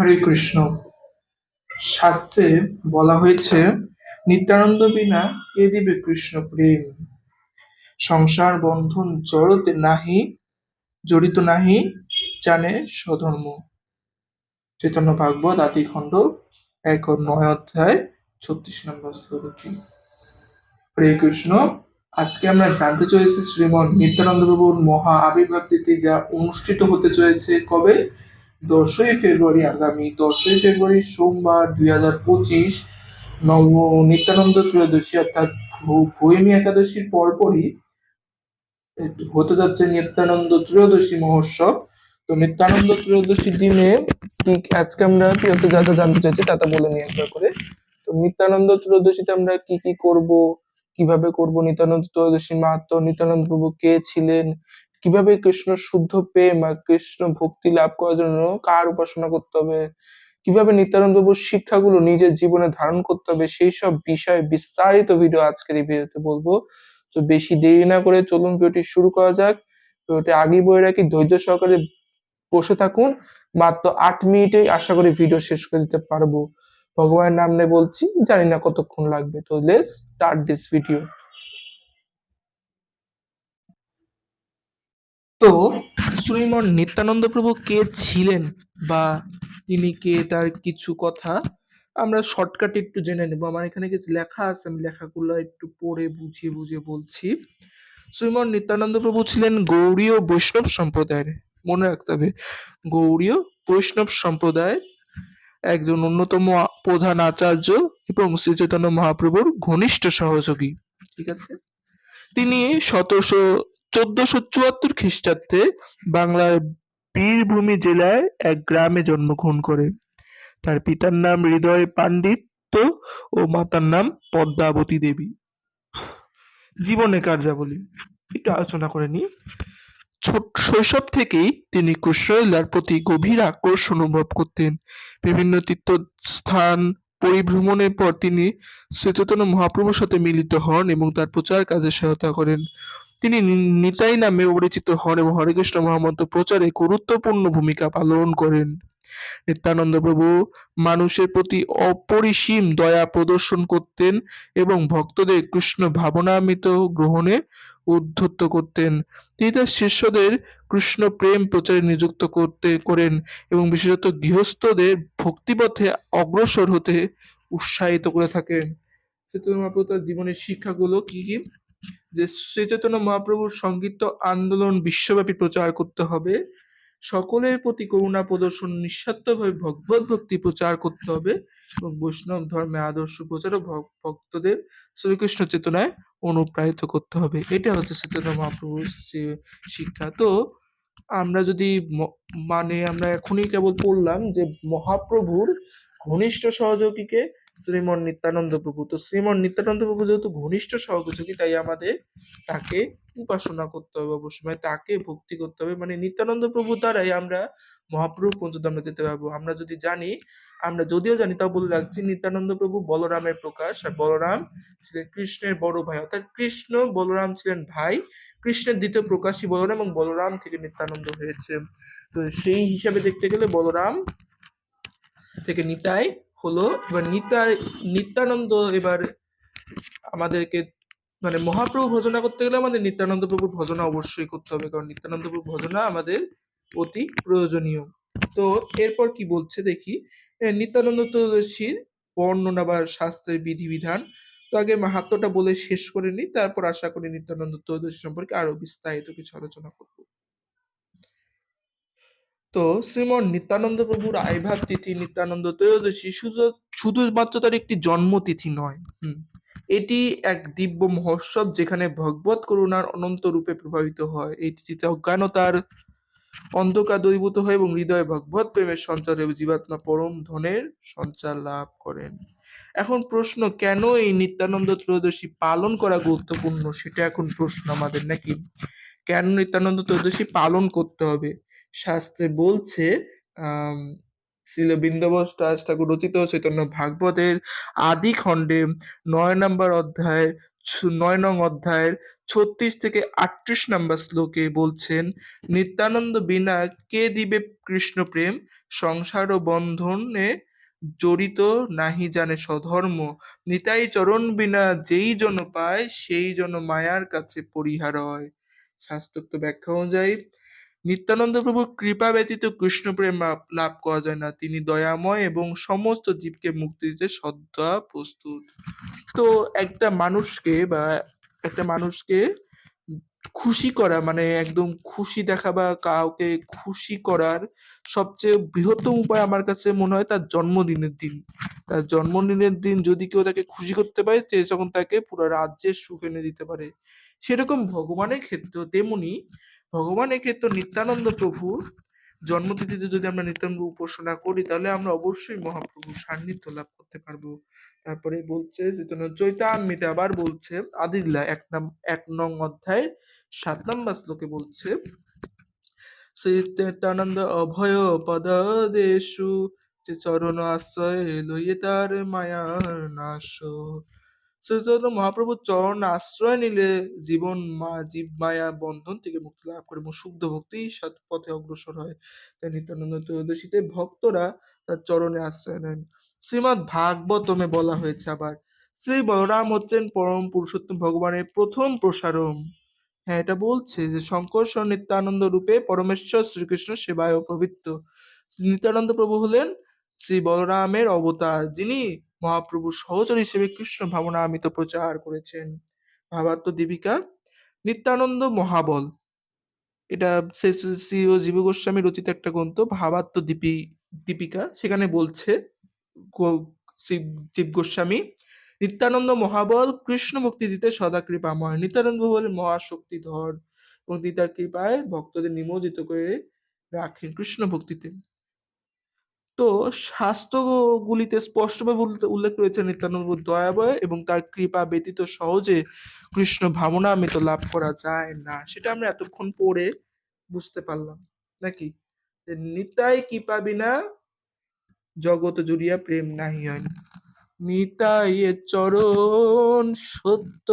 হরে কৃষ্ণ। শাস্ত্রে বলা হয়েছে, নিত্যানন্দ বিনা কে দিবে কৃষ্ণ প্রেম। সংসার বন্ধন জড়তে নাহি, জড়িত নাহি, জানে স্বধর্ম। চৈতন্য ভাগবত আদি খণ্ড এক নয় অধ্যায় ছত্রিশ নম্বর শ্লোকটি। হরে কৃষ্ণ, আজকে আমরা জানতে চলেছি শ্রীমন নিত্যানন্দ প্রভুর মহা আবির্ভাব তিথি যা অনুষ্ঠিত হতে চলেছে কবে? দশই ফেব্রুয়ারি আগামী দশই ফেব্রুয়ারি সোমবার দুই হাজার পঁচিশ নব নিত্যানন্দ ত্রয়োদশী অর্থাৎ ভূমি একাদশীর পরপরই হতে যাচ্ছে নিত্যানন্দ ত্রয়োদশী মহোৎসব। তো নিত্যানন্দ ত্রয়োদশীর দিনে ঠিক আজকে আমরা যা যা জানতে চাইছি তা তা বলে নিই একবার করে। তো নিত্যানন্দ ত্রয়োদশীতে আমরা কি কি করব, কীভাবে করব, নিত্যানন্দ ত্রয়োদশী মাহাত্ম, নিত্যানন্দ প্রভু কে ছিলেন কীভাবে কৃষ্ণ শুদ্ধ প্রেম আর কৃষ্ণ ভক্তি লাভ করার জন্য কার উপাসনা করতে হবে? কীভাবে নিত্যানন্দ প্রভুর শিক্ষাগুলো নিজের জীবনে ধারণ করতে হবে? সেই সব বিষয়ে বিস্তারিত ভিডিও আজকের এই ভিডিওতে বলব। তো বেশি দেরি না করে চলুন ভিডিওটি শুরু করা যাক। ভিডিওটি আগে বলে রাখি, ধৈর্য সহকারে বসে থাকুন। মাত্র আট মিনিটেই আশা করি ভিডিও শেষ করে দিতে পারব। ভগবানের নাম নিয়ে বলছি, জানি না কতক্ষণ লাগবে। তো লেটস স্টার্ট দিস ভিডিও তো শ্রীমন নিত্যানন্দ প্রভু কে ছিলেন বা তিনি কে তার কিছু কথা আমরা শর্টকাটে একটু জেনে নেব। আমার এখানে কিছু লেখা আছে, আমি লেখাগুলো একটু পড়ে বুঝিয়ে বুঝিয়ে বলছি। শ্রীমন নিত্যানন্দ প্রভু ছিলেন গৌড়ীয় বৈষ্ণব সম্প্রদায়ের, মনে রাখতে হবে গৌড়ীয় বৈষ্ণব সম্প্রদায়ের একজন অন্যতম প্রধান আচার্য এবং শ্রী চৈতন্য মহাপ্রভুর ঘনিষ্ঠ সহযোগী। ঠিক আছে? তিনি সতেরোশো, চোদ্দশো চুয়াত্তর খ্রিস্টাব্দে বাংলার বীরভূমি জেলায় এক গ্রামে জন্মগ্রহণ করেন। তার পিতার নাম হৃদয় পাণ্ডিত্য ও মাতার নাম পদ্মাবতী দেবী। জীবনে কার্যাবলী একটু আলোচনা করে ছোট শৈশব থেকেই তিনি কৃষ্ণলীলার প্রতি গভীর আকর্ষণ অনুভব করতেন। বিভিন্ন তীর্থস্থান পরিভ্রমণের পর তিনি শ্রীচৈতন্য মহাপ্রভুর সাথে মিলিত হন এবং তার প্রচার কাজে সহায়তা করেন। তিনি নিতাই নামে পরিচিত হন এবং হরে কৃষ্ণ মহামন্ত্র প্রচারে গুরুত্বপূর্ণ ভূমিকা পালন করেন। নিত্যানন্দ প্রভু মানুষের প্রতি অপরিসীম দয়া প্রদর্শন করতেন এবং ভক্তদের কৃষ্ণ ভাবনামৃত গ্রহণে উদ্ধত্ত করতেন। তিনি তার শিষ্যদের কৃষ্ণ প্রেম প্রচারে নিযুক্ত করতে করেন এবং বিশেষত গৃহস্থদের ভক্তিপথে অগ্রসর হতে উৎসাহিত করে থাকেন। চৈতন্য মহাপ্রভু তার জীবনের শিক্ষাগুলো কি কি? যে শ্রী মহাপ্রভুর সংগীত আন্দোলন বিশ্বব্যাপী প্রচার করতে হবে। সকলের প্রতি করুণা প্রদর্শন নিঃস্বার্থভাবে ভগবত ভক্তি প্রচার করতে হবে এবং বৈষ্ণব ধর্মে আদর্শ প্রচার ও ভক্তদের শ্রীকৃষ্ণ চেতনায় অনুপ্রাণিত করতে হবে। এটা হচ্ছে চৈতন্য মহাপ্রভুর শিক্ষা। তো আমরা যদি মানে আমরা এখনই কেবল পড়লাম যে মহাপ্রভুর ঘনিষ্ঠ সহযোগীকে শ্রীমন নিত্যানন্দ প্রভু। তো শ্রীমন নিত্যানন্দ প্রভু যেহেতু ঘনিষ্ঠ সহযোগী, তাই আমাদের তাকে উপাসনা করতে হবে অবশ্যই। মানে তাকে ভক্তি করতে হবে। মানে নিত্যানন্দ প্রভু দ্বারাই আমরা মহাপ্রভু আমরা যেতে পারব। আমরা যদি জানি, আমরা যদিও জানি, তাও বলে রাখছি, নিত্যানন্দ প্রভু বলরামের প্রকাশ আর বলরাম ছিলেন কৃষ্ণের বড় ভাই। অর্থাৎ কৃষ্ণ, বলরাম ছিলেন ভাই। কৃষ্ণের দ্বিতীয় প্রকাশই বলরাম এবং বলরাম থেকে নিত্যানন্দ হয়েছে। তো সেই হিসাবে দেখতে গেলে বলরাম থেকে নিতাই হলো, এবার নিতাই নিত্যানন্দ এবার আমাদেরকে মানে মহাপ্রভু ভজনা করতে গেলে আমাদের নিত্যানন্দ প্রভুর ভজনা অবশ্যই করতে হবে, কারণ নিত্যানন্দ প্রভুর ভজনা আমাদের অতি প্রয়োজনীয়। তো এরপর কি বলছে দেখি নিত্যানন্দ ত্রয়োদশীর বর্ণনা বা শাস্ত্রের বিধিবিধান, তো আগে মাহাত্মটা বলে শেষ করে নিই, তারপর আশা করি নিত্যানন্দ ত্রয়োদশী সম্পর্কে আরও বিস্তারিত কিছু আলোচনা করব। তো শ্রীমন নিত্যানন্দ প্রভুর আবির্ভাব তিথি নিত্যানন্দ ত্রয়োদশী শুধু শুধুমাত্র তার একটি জন্মতিথি নয়। এটি এক দিব্য মহোৎসব যেখানে ভগবত করুণার অনন্ত রূপে প্রভাবিত হয়। এই তিথিতে অজ্ঞানতার অন্ধকার দূরীভূত হয় এবং হৃদয়ে ভগবত প্রেমের সঞ্চার হয়ে জীবাত্মা পরম ধনের সঞ্চার লাভ করেন। এখন প্রশ্ন, কেন এই নিত্যানন্দ ত্রয়োদশী পালন করা গুরুত্বপূর্ণ? সেটা এখন প্রশ্ন আমাদের, নাকি? কেন নিত্যানন্দ ত্রয়োদশী পালন করতে হবে? শাস্ত্রে বলছে শিল বৃন্দাবস দাস ঠাকুর রচিত চৈতন্য ভাগবতের আদি খণ্ডে নয় নম্বর অধ্যায় নয় নং অধ্যায়ের ছত্রিশ থেকে আটত্রিশ নাম্বার শ্লোকে বলছেন, নিত্যানন্দ বিনা কে দিবে কৃষ্ণ প্রেম? সংসার ও বন্ধনে জড়িত নাহি জানে স্বধর্ম। নিতাই চরণ বিনা যেই জন পায়, সেই জন মায়ার কাছে পরিহার হয়। শাস্ত্রোক্ত ব্যাখ্যা অনুযায়ী নিত্যানন্দ প্রভুর কৃপা ব্যতীত কৃষ্ণ প্রেম লাভ- করা যায় না। তিনি দয়াময় এবং সমস্ত জীবকে মুক্তি দিতে সদা প্রস্তুত। তো একটা মানুষকে বা একটা মানুষকে খুশি করা মানে একদম খুশি দেখা বা কাউকে খুশি করার সবচেয়ে বৃহত্তম উপায় আমার কাছে মনে হয় তার জন্মদিনের দিন। তার জন্মদিনের দিন যদি কেউ তাকে খুশি করতে পারে, সে তখন তাকে পুরো রাজ্যের সুখ এনে দিতে পারে। সেরকম ভগবানের ক্ষেত্রেও তেমনি ভগবানের এক্ষেত্রে নিত্যানন্দ প্রভুর জন্মতিথিতে যদি আমরা নিত্যানন্দ উপাসনা করি, তাহলে আমরা অবশ্যই মহাপ্রভুর সান্নিধ্য লাভ করতে পারব। তারপরে বলছে চৈতান্মিতে আবার বলছে, আদিল্লা এক নাম, এক নং অধ্যায়, সাত নম্বর শ্লোকে বলছে শ্রীচৈতানন্দ অভয় পদদেশু যে চরণ আশ্রয় লইয়ে তার মায়ার নাশ। শ্রীচৈতন্য মহাপ্রভুর চরণ আশ্রয় নিলে জীবন মা, জীব মায়া বন্ধন থেকে মুক্তি লাভ করে এবং শুদ্ধ ভক্তি সৎ পথে অগ্রসর হয়। তাই নিত্যানন্দ ত্রয়োদশীতে ভক্তরা তার চরণে আশ্রয় নেন। শ্রীমৎ ভাগবতমে বলা হয়েছে আবার, শ্রী বলরাম হচ্ছেন পরম পুরুষোত্তম ভগবানের প্রথম প্রসারম হ্যাঁ এটা বলছে যে শঙ্কর নিত্যানন্দ রূপে পরমেশ্বর শ্রীকৃষ্ণ সেবায় প্রবৃত্ত নিত্যানন্দ প্রভু হলেন শ্রী বলরামের অবতার, যিনি মহাপ্রভুর সহচর হিসেবে কৃষ্ণ ভাবনা ভাবনামিত প্রচার করেছেন। ভাবাত্ম দীপিকা, নিত্যানন্দ মহাবল। এটা শ্রী শ্রী- শ্রী ও জীব গোস্বামী রচিত একটা গ্রন্থ, ভাবাত্ম দীপি, দীপিকা। সেখানে বলছে জীব গোস্বামী, নিত্যানন্দ মহাবল কৃষ্ণ ভক্তি দিতে সদা কৃপাময়। নিত্যানন্দ হলেন মহাশক্তিধর এবং তার কৃপায় ভক্তদের নিমজ্জিত করে রাখেন কৃষ্ণ ভক্তিতে। তো শাস্ত্রগুলিতে স্পষ্টভাবে উল্লেখ রয়েছে নিত্যানন্দ দয়াবয় এবং তার কৃপা ব্যতীত সহজে কৃষ্ণ ভাবনা ভাবনামৃত লাভ করা যায় না। সেটা আমরা এতক্ষণ পড়ে বুঝতে পারলাম, নাকি? যে নিতাই কৃপা বিনা জগৎ জুড়িয়া প্রেম নাহি হয়। নিতাই চরণ সত্য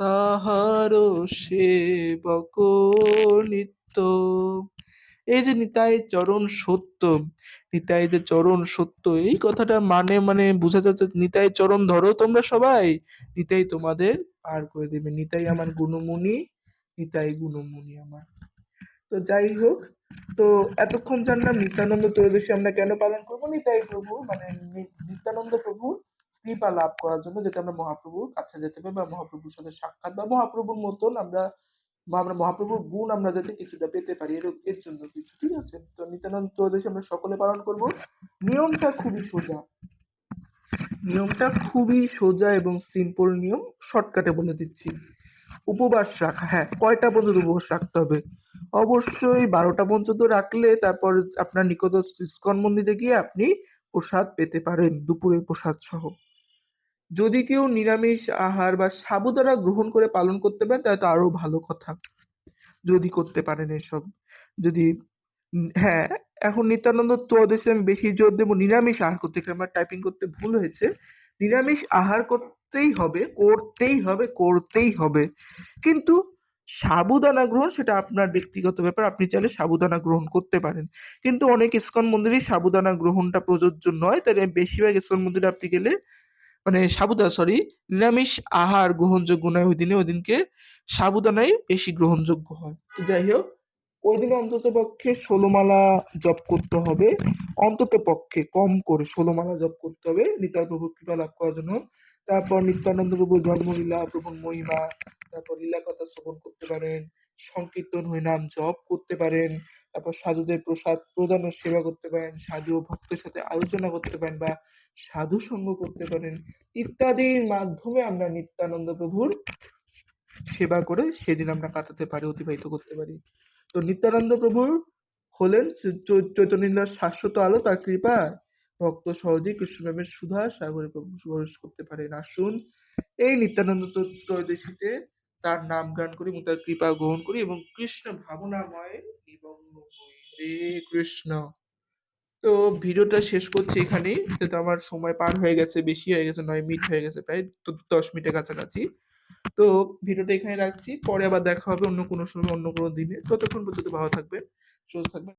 তাহার সেবক নিত্য। এই যে নিতাই চরণ সত্য, নিতাই যে চরণ সত্য, এই কথাটা মানে মানে বোঝা যাচ্ছে নিতাই চরণ ধরো তোমরা সবাই। নিতাই তোমাদের পার করে দেবে। নিতাই আমার গুণমুনি নিতাই গুণমুনি আমার। তো যাই হোক, তো এতক্ষণ জানলাম নিত্যানন্দ ত্রয়োদশী আমরা কেন পালন করব? নিতাই প্রভু মানে নিত্যানন্দ প্রভু কৃপা লাভ করার জন্য, যেটা আমরা মহাপ্রভুর কাছে যেতে পারি বা মহাপ্রভুর সাথে সাক্ষাৎ বা মহাপ্রভুর মতন আমরা আমরা মহাপ্রভুর গুণ আমরা যাতে কিছুটা পেতে পারি এর এর জন্য কিছু, ঠিক আছে? তো নিত্যানন্দ ত্রয়োদশী আমরা সকলে পালন করব। নিয়মটা খুবই সোজা। নিয়মটা খুবই সোজা এবং সিম্পল নিয়ম শর্টকাটে বলে দিচ্ছি। উপবাস রাখা হ্যাঁ কয়টা পর্যন্ত উপবাস রাখতে হবে? অবশ্যই বারোটা পর্যন্ত রাখলে তারপর আপনার নিকটস্থ ইস্কন মন্দিরে গিয়ে আপনি প্রসাদ পেতে পারেন, দুপুরে প্রসাদ সহ। যদি কেউ নিরামিষ আহার বা সাবুদানা গ্রহণ করে পালন করতে পারেন, তাহলে তো আরও ভালো কথা। যদি করতে পারেন এসব। যদি হ্যাঁ এখন নিত্যানন্দ ত্রয়োদশী আমি বেশি জোর দেবো নিরামিষ আহার করতে আমার টাইপিং করতে ভুল হয়েছে। নিরামিষ আহার করতেই হবে করতেই হবে করতেই হবে। কিন্তু সাবুদানা গ্রহণ, সেটা আপনার ব্যক্তিগত ব্যাপার, আপনি চাইলে সাবুদানা গ্রহণ করতে পারেন। কিন্তু অনেক ইস্কন মন্দিরে সাবুদানা গ্রহণটা প্রযোজ্য নয়, তাই বেশিরভাগ ইস্কন মন্দিরে আপনি গেলে মানে সাবুদানা সরি নিরামিষ আহার গ্রহণযোগ্য নয়। ওই দিনে, ওই দিনকে সাবুদানাই বেশি গ্রহণযোগ্য হয়। তো যাই হোক, ওই দিনে অন্তত পক্ষে ষোলোমালা জপ করতে হবে। অন্তত পক্ষে, কম করে ষোলোমালা জপ করতে হবে। নিতাই প্রভু কৃপা লাভ করার জন্য। তারপর নিত্যানন্দ প্রভুর জন্মলীলা, প্রভুর মহিমা, তারপর লীলা কথা শ্রবণ করতে পারেন। সংকীর্তন হয়ে নাম জপ করতে পারেন, তারপর সাধুদের প্রসাদ প্রদান ও সেবা করতে পারেন, সাধু ও ভক্তের সাথে আলোচনা করতে পারেন বা সাধু সঙ্গ করতে পারেন। ইত্যাদির মাধ্যমে আমরা নিত্যানন্দ প্রভুর সেবা করে সেদিন আমরা কাটাতে পারি, অতিবাহিত করতে পারি। তো নিত্যানন্দ প্রভুর হলেন চৈ- চৈ- শাশ্বত আলো, তার কৃপায় ভক্ত সহজেই কৃষ্ণপ্রেমের সুধা সাগরে প্রবেশ করতে পারেন। আসুন, এই নিত্যানন্দ ত্র- ত্রয়োদশীতে তার নাম গান করি এবং তার কৃপা গ্রহণ করি এবং কৃষ্ণ ভাবনাময় নিমগ্ন হই। হরে কৃষ্ণ। তো ভিডিওটা শেষ করছি এখানেই। যেহেতু আমার সময় পার হয়ে গেছে, বেশি হয়ে গেছে, নয় মিনিট হয়ে গেছে, প্রায় তো দশ মিনিটের কাছাকাছি। তো ভিডিওটা এখানে রাখছি। পরে আবার দেখা হবে অন্য কোনো সময়, অন্য কোনো দিনে। ততক্ষণ পর্যন্ত ভালো থাকবেন, সুস্থ থাকবেন।